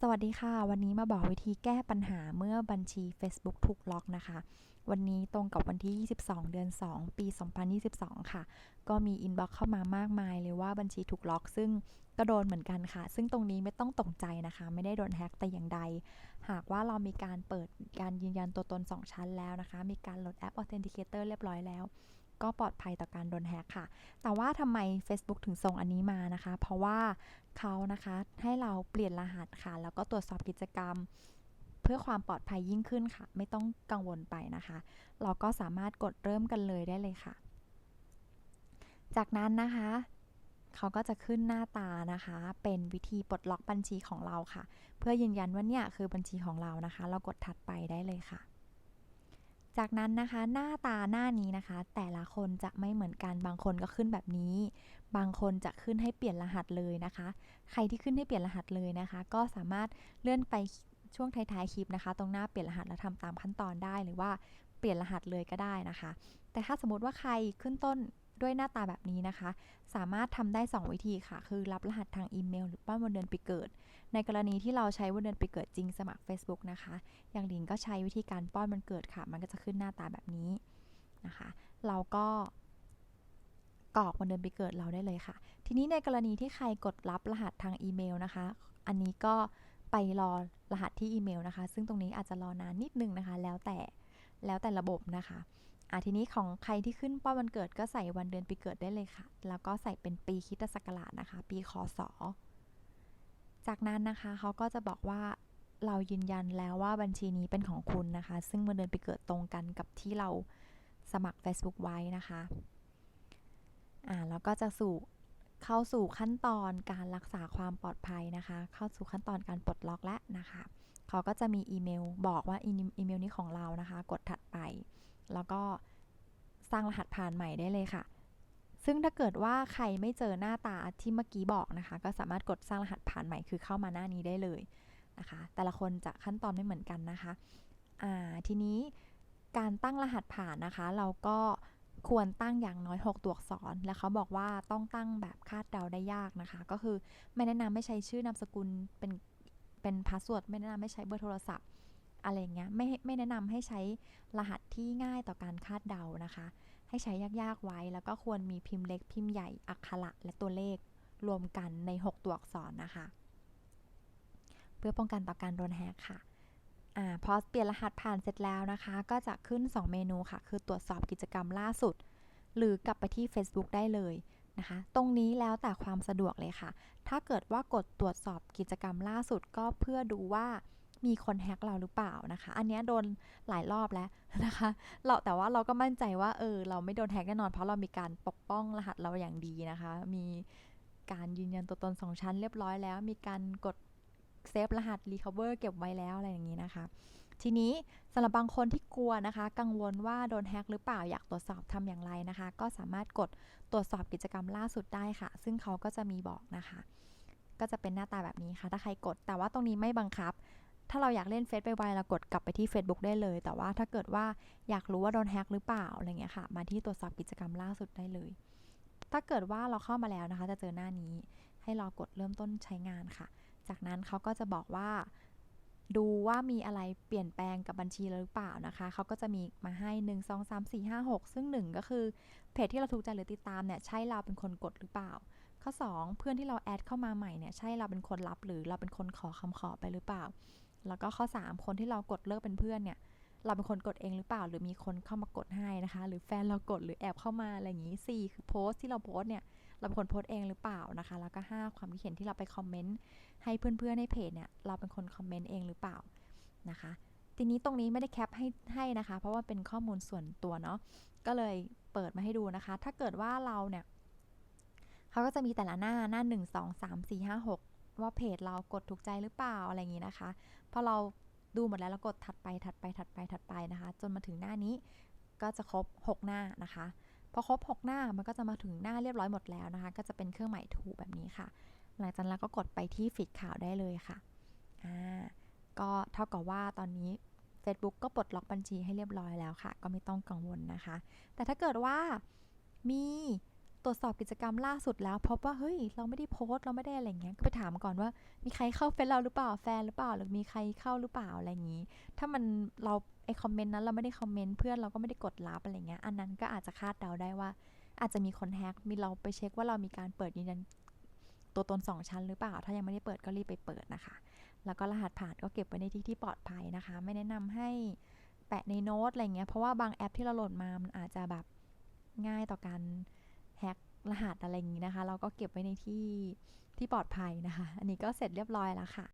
สวัสดีค่ะ วันนี้มาบอกวิธีแก้ปัญหาเมื่อบัญชี Facebook ถูกล็อกนะคะ วันนี้ตรงกับวันที่ 22 เดือน 2 ปี 2022 ค่ะ ก็มีอินบ็อกเข้ามามากมายเลยว่าบัญชีถูกล็อก ซึ่งก็โดนเหมือนกันค่ะ ซึ่งตรงนี้ไม่ต้องตกใจนะคะ ไม่ได้โดนแฮ็กแต่อย่างใด หากว่าเรามีการเปิดการยืนยันตัวตน 2 ชั้นแล้วนะคะ มีการโหลดแอป Authenticator เรียบร้อยแล้ว ก็ปลอดภัยต่อการโดนแฮกค่ะ แต่ว่าทำไม Facebook ถึงส่งอันนี้มานะคะ เพราะว่าเขานะคะให้เราเปลี่ยนรหัสค่ะ แล้วก็ตรวจสอบกิจกรรม เพื่อความปลอดภัยยิ่งขึ้นค่ะ ไม่ต้องกังวลไปนะคะ เราก็สามารถกดเริ่มกันเลยได้เลยค่ะ จากนั้นนะคะเขาก็จะขึ้นหน้าตานะคะ เป็นวิธีปลดล็อกบัญชีของเราค่ะ เพื่อยืนยันว่าเนี่ยคือบัญชีของเรานะคะ เรากดถัดไปได้เลยค่ะ จากนั้นนะคะหน้าตาหน้านี้นะคะ แต่ละคนจะไม่เหมือนกันบางคนก็ขึ้นแบบนี้ บางคนจะขึ้นให้เปลี่ยนรหัสเลยนะคะ ใครที่ขึ้นให้เปลี่ยนรหัสเลยนะคะ ก็สามารถเลื่อนไปช่วงท้ายๆคลิปนะคะ ตรงหน้าเปลี่ยนรหัสแล้วทำตามขั้นตอนได้หรือว่าเปลี่ยนรหัสเลยก็ได้นะคะ แต่ถ้าสมมติว่าใครขึ้นต้น ด้วยหน้าตาแบบนี้นะคะ สามารถทำได้ 2 วิธีค่ะ คือรับรหัสทางอีเมล หรือป้อนวันเดือนปีเกิด ในกรณีที่เราใช้วันเดือนปีเกิดจริงสมัคร Facebook นะคะ อย่างลิงก็ใช้วิธีการป้อนวันเกิดค่ะ มันก็จะขึ้นหน้าตาแบบนี้นะคะ เราก็กรอกวันเดือนปีเกิดเราได้เลยค่ะ ทีนี้ในกรณีที่ใครกดรับรหัสทางอีเมลนะคะ อันนี้ก็ไปรอรหัสที่อีเมลนะคะ ซึ่งตรงนี้อาจจะรอนานนิดนึงนะคะ แล้วแต่แล้วแต่ระบบนะคะ อะทีนี้ของใครที่ขึ้นป้อนวันเกิดก็ใส่วันเดือนปีเกิดได้เลยค่ะ แล้วก็ใส่เป็นปีคิตศักราชนะคะ ปีคศจากนั้นนะคะเขาก็จะบอกว่าเรายืนยันแล้วว่าบัญชีนี้เป็นของคุณนะคะ ซึ่งวันเดือนปีเกิดตรงกันกับที่เราสมัคร Facebook ไว้นะคะอ่าแล้วก็จะสู่เข้าสู่ขั้นตอนการรักษาความปลอดภัยนะคะ เข้าสู่ขั้นตอนการปลดล็อกแล้วนะคะเขาก็จะมีอีเมลบอกว่าอีเมลนี้ของเรานะคะ กดถัดไป แล้วก็สร้างรหัสผ่านใหม่ได้เลยค่ะ ซึ่งถ้าเกิดว่าใครไม่เจอหน้าตาที่เมื่อกี้บอกนะคะ ก็สามารถกดสร้างรหัสผ่านใหม่คือเข้ามาหน้านี้ได้เลยนะคะ แต่ละคนจะขั้นตอนไม่เหมือนกันนะคะอ่าทีนี้การตั้งรหัสผ่านนะคะ เราก็ควรตั้งอย่างน้อย 6 ตัวอักษร และเขาบอกว่าต้องตั้งแบบคาดเดาได้ยากนะคะ ก็คือไม่แนะนำไม่ใช้ชื่อนามสกุลเป็นเป็นพาสเวิร์ดไม่แนะนำไม่ใช้เบอร์โทรศัพท์ อะไรเงี้ยไม่ไม่แนะนำให้ใช้รหัสที่ง่ายต่อการคาดเดานะคะ ให้ใช้ยากๆไว้แล้วก็ควรมีพิมพ์เล็กพิมพ์ใหญ่อักขระและตัวเลขรวมกันใน 6 ตัวอักษรนะคะ เพื่อป้องกันต่อการโดนแฮกค่ะอ่าพอเปลี่ยนรหัสผ่านเสร็จแล้วนะคะ ก็จะขึ้น 2 เมนูค่ะ คือตรวจสอบกิจกรรมล่าสุด หรือกลับไปที่ Facebook ได้เลยนะคะ ตรงนี้แล้วแต่ความสะดวกเลยค่ะ ถ้าเกิดว่ากดตรวจสอบกิจกรรมล่าสุดก็เพื่อดูว่า มีคนแฮ็กเราหรือเปล่านะคะ อันนี้โดนหลายรอบแล้วนะคะ เราแต่ว่าเราก็มั่นใจว่าเออเราไม่โดนแฮ็กแน่นอน เพราะเรามีการปกป้องรหัสเราอย่างดีนะคะ มีการยืนยันตัวตนสองชั้นเรียบร้อยแล้ว มีการกดเซฟรหัส recover เก็บไว้แล้วอะไรอย่างนี้นะคะ ทีนี้สำหรับบางคนที่กลัวนะคะ กังวลว่าโดนแฮ็กหรือเปล่าอยากตรวจสอบทำอย่างไรนะคะ ก็สามารถกดตรวจสอบกิจกรรมล่าสุดได้ค่ะ ซึ่งเขาก็จะมีบอกนะคะ ก็จะเป็นหน้าตาแบบนี้ค่ะ ถ้าใครกดแต่ว่าตรงนี้ไม่บังคับ ถ้าเราอยากเล่นเฟซไปไวเรากดกลับไปที่ Facebook ได้เลย แต่ว่าถ้าเกิดว่าอยากรู้ว่าโดนแฮ็กหรือเปล่าอะไรเงี้ยค่ะ มาที่ตรวจสอบกิจกรรมล่าสุดได้เลย ถ้าเกิดว่าเราเข้ามาแล้วนะคะ จะเจอหน้านี้ ให้เรากดเริ่มต้นใช้งานค่ะ จากนั้นเขาก็จะบอกว่า ดูว่ามีอะไรเปลี่ยนแปลงกับบัญชีหรือเปล่านะคะ เขาก็จะมีมาให้ 1 2 3 4 5 6 ซึ่ง 1 ก็คือเพจที่เราถูกใจหรือติดตามเนี่ยใช่เราเป็นคนกดหรือเปล่าข้อ 2 เพื่อนที่เราแอดเข้ามาใหม่เนี่ยใช่เราเป็นคนรับหรือเราเป็นคนขอคำขอไปหรือเปล่า แล้วก็ข้อ 3 คนที่เรากดเลิกเป็นเพื่อนเนี่ย เราเป็นคนกดเองหรือเปล่า หรือมีคนเข้ามากดให้นะคะ หรือแฟนเรากดหรือแอบเข้ามาอะไรอย่างนี้ 4 คือโพสที่เราโพสเนี่ย เราเป็นคนโพสเองหรือเปล่านะคะ แล้วก็ 5 ความคิดเห็นที่เราไปคอมเมนต์ให้เพื่อนๆในเพจเนี่ย เราเป็นคนคอมเมนต์เองหรือเปล่านะคะ ทีนี้ตรงนี้ไม่ได้แคปให้ให้นะคะ เพราะว่าเป็นข้อมูลส่วนตัวเนาะ ก็เลยเปิดมาให้ดูนะคะ ถ้าเกิดว่าเราเนี่ยเขาก็จะมีแต่ละหน้าหน้า 1 2 3 4 5 6 ว่าเพจเรากดถูกใจหรือเปล่าอะไรอย่างนี้นะคะ พอเราดูหมดแล้วเรากดถัดไปถัดไปถัดไปถัดไปนะคะ จนมาถึงหน้านี้ก็จะครบ 6 หน้านะคะ พอครบ 6 หน้ามันก็จะมาถึงหน้าเรียบร้อยหมดแล้วนะคะ ก็จะเป็นเครื่องหมายถูกแบบนี้ค่ะ หลังจากนั้นเราก็กดไปที่ฟีดข่าวได้เลยค่ะอ่าก็เท่ากับว่าตอนนี้ Facebook ก็ปลดล็อกบัญชีให้เรียบร้อยแล้วค่ะ ก็ไม่ต้องกังวลนะคะ แต่ถ้าเกิดว่ามี ตรวจสอบกิจกรรมล่าสุดแล้วพบว่าเฮ้ย เราไม่ได้โพสต์เราไม่ได้อะไรเงี้ยก็ไปถามก่อนว่า มีใครเข้าเฟซเราหรือเปล่าแฟนหรือเปล่าหรือมีใครเข้าหรือเปล่าอะไรอย่างนี้ ถ้ามันเราไอคอมเมนต์นั้นเราไม่ได้คอมเมนต์เพื่อนเราก็ไม่ได้กดรับอะไรเงี้ยอันนั้นก็อาจจะคาดเดาได้ว่า อาจจะมีคนแฮกมีเราไปเช็คว่าเรามีการเปิดยืนยันตัวตนสองชั้นหรือเปล่า ถ้ายังไม่ได้เปิดก็รีบไปเปิดนะคะ แล้วก็รหัสผ่านก็เก็บไว้ในที่ที่ปลอดภัยนะคะ ไม่แนะนำให้แปะในโน้ตอะไรเงี้ยเพราะว่าบางแอปที่เราโหลดมามันอาจจะแบบง่ายต่อการ รหัสอะไรอย่างนี้นะคะ เราก็เก็บไว้ในที่ที่ปลอดภัยนะคะ อันนี้ก็เสร็จเรียบร้อยแล้วค่ะ